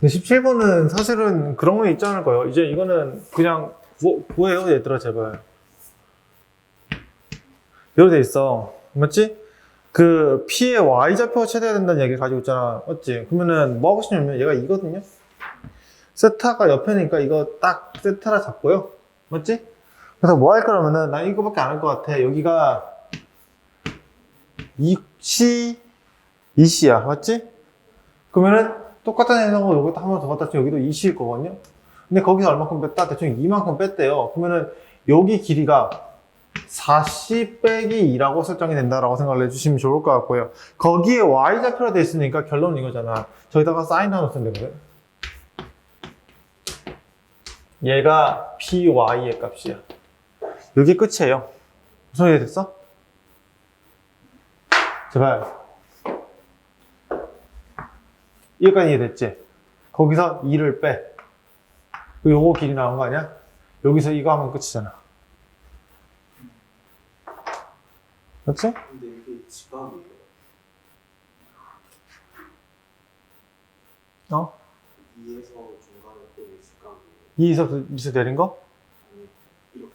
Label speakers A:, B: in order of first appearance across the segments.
A: 근데 17번은 사실은 그런 거 있지 않을까요? 이제 이거는 그냥 뭐, 뭐예요, 얘들아, 제발. 이렇게 돼 있어. 맞지? 그 P의 Y좌표가 최대해야 된다는 얘기 가지고 있잖아. 맞지? 그러면은 뭐 하고 싶냐면 얘가 이거든요? 세타가 옆에니까 이거 딱 세타라 잡고요. 맞지? 그래서 뭐 할 거라면은 난 이거밖에 안 할 것 같아. 여기가 2C, 2C야. 맞지? 그러면은 똑같은 해석으로 여기다 한번 더 갖다 치면 여기도 2C일 거거든요. 근데 거기서 얼마큼 뺐다? 대충 이만큼 뺐대요. 그러면은 여기 길이가 4C 빼기 2라고 설정이 된다라고 생각을 해주시면 좋을 것 같고요. 거기에 Y좌표로 돼 있으니까 결론은 이거잖아. 저기다가 사인 하나 쓰면 되거든. 얘가 PY의 값이야. 이게 끝이에요. 무슨 이해 됐어? 제발. 여기까지 이해됐지? 거기서 2를 빼. 그 요거 길이 나온 거 아니야? 여기서 이거 하면 끝이잖아. 맞지?
B: 근데 이게 지각이에요.
A: 어?
B: 2에서 중간에 빼면 지각이에요.
A: 2에서 밑에 내린 거?
B: 아니, 이렇게.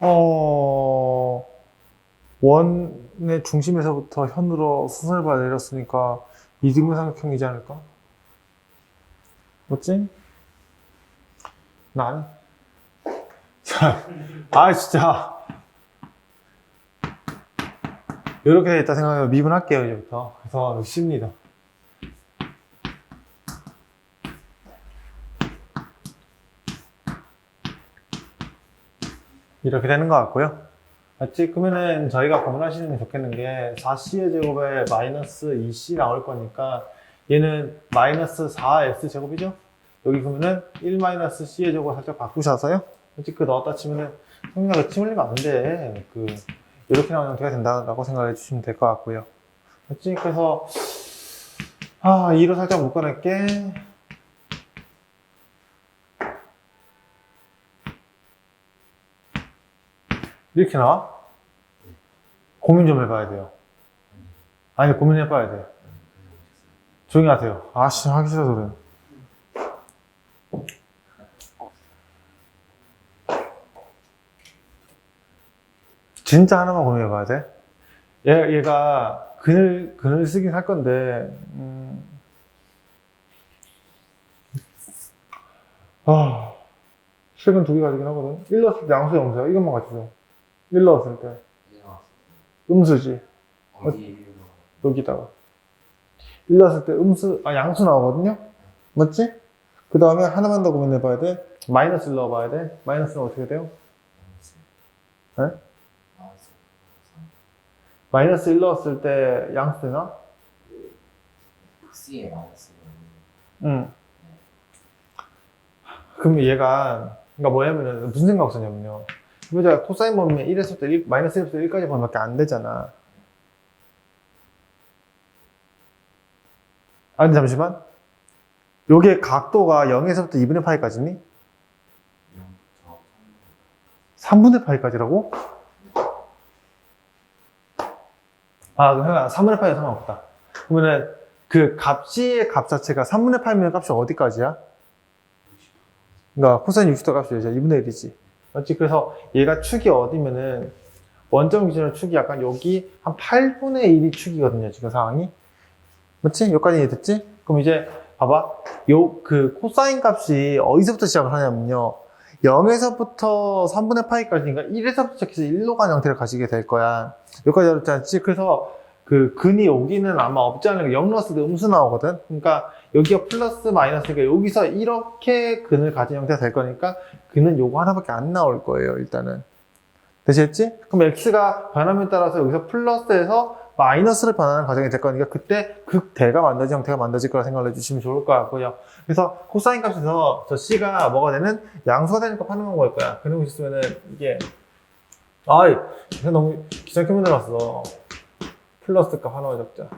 A: 어, 원의 중심에서부터 현으로 수선을 내렸으니까 이등분 삼각형이지 않을까? 맞지? 난? 자, 아, 진짜. 이렇게 돼 있다 생각하면 미분할게요, 이제부터. 그래서 쉽니다. 이렇게 되는 것 같고요. 맞지? 그러면은 저희가 구분하시는 게 좋겠는 게 4c의 제곱에 마이너스 2c 나올 거니까 얘는 마이너스 4s 제곱이죠? 여기 그러면은 1 마이너스 c의 제곱을 살짝 바꾸셔서요. 맞지? 그 넣었다 치면은 성민아 그침 흘리면 안 돼. 그 이렇게 나오는 형태가 된다라고 생각해 주시면 될 것 같고요. 맞지? 그래서 아 2로 살짝 묶어낼게. 이렇게 나와? 고민 좀 해봐야 돼요. 아니, 고민해봐야 돼. 조용히 하세요. 아씨, 하기 싫어서 그래요. 진짜 하나만 고민해봐야 돼. 얘, 얘가 그늘, 그늘 쓰긴 할 건데, 음... 아, 실근 두 개 가지긴 하거든. 1 넣었을 때 양수 영수야. 이것만 가지고. 1 넣었을 때. 음수지.
B: 어디
A: 여기다가. 1 넣었을 때 음수, 아, 양수 나오거든요? 맞지? 그 다음에 하나만 더 고민해 봐야 돼. 마이너스 1 넣어 봐야 돼. 마이너스는 어떻게 돼요? 네? 마이너스 1 넣었을 때 양수 되나?
B: C에 마이너스
A: 응. 그럼 얘가, 그러니까 뭐냐면은, 무슨 생각 썼냐면요. 보자, 코사인 범위에 1에서부터 1, 마이너스 1에서부터 1까지 범위밖에 안 되잖아. 아, 근데 잠시만. 요게 각도가 0에서부터 2분의 파이까지니? 3분의 파이까지라고? 아, 그러면 3분의 파이 상관없다. 그러면은 그 값이 값 자체가 3분의 8면 값이 어디까지야? 그러니까 코사인 60도 값이 이제 2분의 1이지. 맞지? 그래서 얘가 축이 어디면은 원점 기준으로 축이 약간 여기 한 8분의 1이 축이거든요. 지금 상황이. 맞지? 여기까지 이해됐지? 그럼 이제 봐봐. 요 그 코사인 값이 어디서부터 시작을 하냐면요. 0에서부터 3분의 파이까지니까 1에서부터 시작해서 1로 가는 형태를 가지게 될 거야. 여기까지 않지? 그래서 그 근이 여기는 아마 없지 않을까. 0 넣었을 때 음수 나오거든? 그러니까 여기가 플러스 마이너스니까 여기서 이렇게 근을 가진 형태가 될 거니까 근은 요거 하나밖에 안 나올 거예요, 일단은. 되셨지? 그럼 x가 변함에 따라서 여기서 플러스에서 마이너스를 변하는 과정이 될 거니까 그때 극대가 만들어진 형태가 만들어질 거라 생각을 해주시면 좋을 것 같고요. 그래서 코사인 값에서 저 c가 뭐가 되는 양수가 값 하는 걸 거야. 거 있으면은 이게 아이 너무 귀찮게 만들었어. 플러스 값 하나만 적자.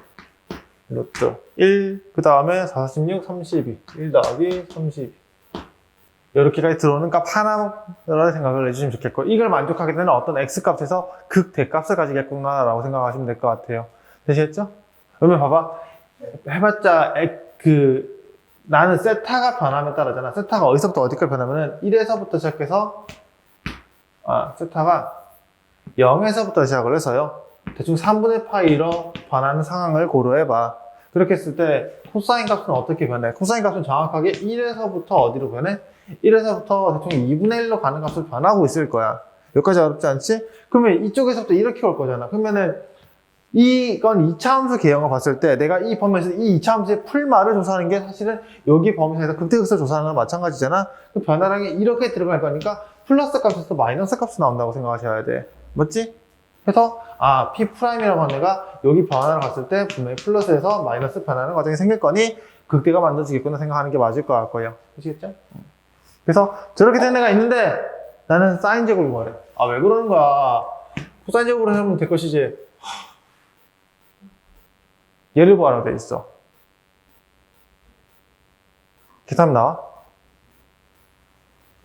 A: 루트 1, 그 다음에 46, 32. 1 더하기 32. 이렇게까지 들어오는 값 하나라는 생각을 해주시면 좋겠고, 이걸 만족하게 되는 어떤 x값에서 극대값을 가지겠구나라고 생각하시면 될 것 같아요. 되시겠죠? 그러면 봐봐. 해봤자, 엑- 그, 나는 세타가 변함에 따라잖아. 세타가 어디서부터 어디까지 변하면은 1에서부터 시작해서 아, 세타가 0에서부터 시작을 해서요. 대충 3분의 파이로 변하는 상황을 고려해봐. 그렇게 했을 때 코사인 값은 어떻게 변해? 코사인 값은 정확하게 1에서부터 어디로 변해? 1에서부터 대충 2분의 1로 가는 값을 변하고 있을 거야. 여기까지 어렵지 않지? 그러면 이쪽에서부터 이렇게 올 거잖아. 그러면은 이건 2차 함수 개형을 봤을 때 내가 이 범위에서 이 2차 함수의 풀말을 조사하는 게 사실은 여기 범위에서 극대극을 조사하는 거랑 마찬가지잖아. 그 변화량이 이렇게 들어갈 거니까 플러스 값에서 마이너스 값이 나온다고 생각하셔야 돼. 맞지? 그래서 아 P 프라임이라고 하는 애가 여기 변화를 갔을 때 분명히 플러스에서 마이너스 변하는 과정이 생길 거니 극대가 만들어지겠구나 생각하는 게 맞을 것 같고요. 아시겠죠? 그래서 저렇게 된 애가 있는데 나는 사인 제곱을 구하래. 아 왜 그러는 거야? 코사인 제곱으로 하면 될 것이지. 얘를 구하라고 돼 있어. 계산 나와?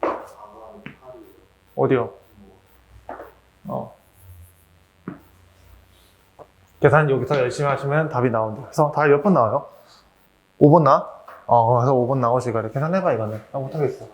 B: 4만 8이요.
A: 어디요? 어. 계산 여기서 열심히 하시면 답이 나온다. 그래서 답이 몇 번 나와요? 5번 나? 어, 그래서 5번 나오시고 계산해봐, 이거는. 나 못하겠어.
B: 아,